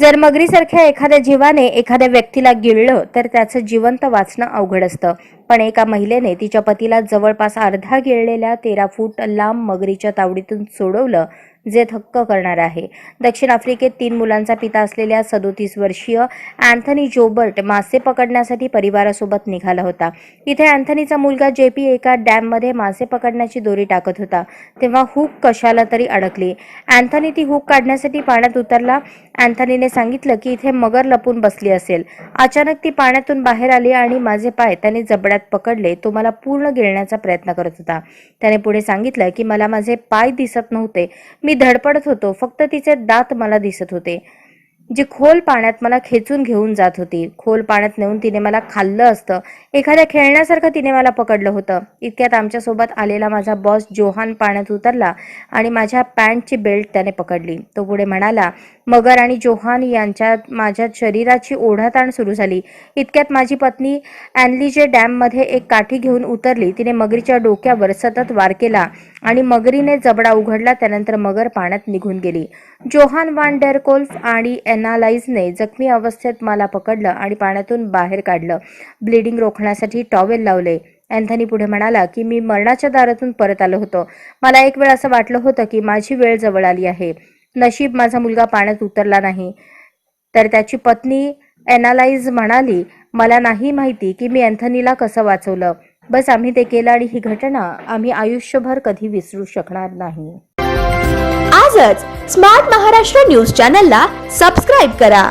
जर मगरीसारख्या एखाद्या जीवाने एखाद्या व्यक्तीला गिळलं तर त्याचं जिवंत वाचणं अवघड असतं. पण एका महिलेने तिच्या पतीला जवळपास अर्धा गिळलेल्या तेरा फूट लांब मगरीच्या तावडीतून सोडवलं जे थक्क करणार आहे. दक्षिण आफ्रिकेत तीन मुलांचा पिता असलेल्या सदोतीस वर्षीय अँथनी जोबर्ट मासे पकडण्यासाठी परिवारासोबत निघाला होता. इथे अँथनीचा मुलगा जेपी एका डॅममध्ये मासे पकडण्याची दोरी टाकत होता. तेव्हा हुक कशाला तरी अडकली. अँथनी ती हुक काढण्यासाठी पाण्यात उतरला. अँथनीने सांगितलं की इथे मगर लपून बसली असेल. अचानक ती पाण्यातून बाहेर आली आणि माझे पाय त्याने जबड्यात पकडले तो मला पूर्ण गिळण्याचा प्रयत्न करत होता. त्याने पुढे सांगितलं की मला माझे पाय दिसत नव्हते. मी धडपडत होतो फक्त तिचे दात मला दिसत होते. जी खोल पाण्यात मला खेचून घेऊन जात होती. खोल पाण्यात नेऊन तिने मला खाल्लं असतं. एखाद्या खेळण्यासारखं तिने मला पकडलं होतं. इतक्यात आमच्यासोबत आलेला माझा बॉस जोहान पाण्यात उतरला आणि माझ्या पॅन्टची बेल्ट त्याने पकडली. तो पुढे म्हणाला मगर आणि जोहान यांच्यात माझ्या शरीराची ओढाताण सुरू झाली. इतक्यात माझी पत्नी अॅनलीजे डॅममध्ये एक काठी घेऊन उतरली. तिने मगरीच्या डोक्यावर सतत वार केला. आणि मगरीने जबडा उघडला त्यानंतर मगर पाण्यात निघून गेली. जोहान वान डेरकोल्फ आणि एनालाइजने जखमी अवस्थेत मला पकडलं आणि पाण्यातून बाहेर काढलं. ब्लिडिंग रोखण्यासाठी टॉवेल लावले. अँथनी पुढे म्हणाला की मी मरणाच्या दारातून परत आलो होतो. मला एक वेळ असं वाटलं होतं की माझी वेळ जवळ आली आहे. नशीब माझा मुलगा पाण्यात उतरला नाही. तर त्याची पत्नी एनालाइज म्हणाली मला नाही माहिती की मी अँथनीला कसं वाचवलं. बस आम्ही ते केलं आणि ही घटना आम्ही आयुष्यभर कधी विसरू शकणार नाही. आजच स्मार्ट महाराष्ट्र न्यूज चॅनलला सबस्क्राईब करा.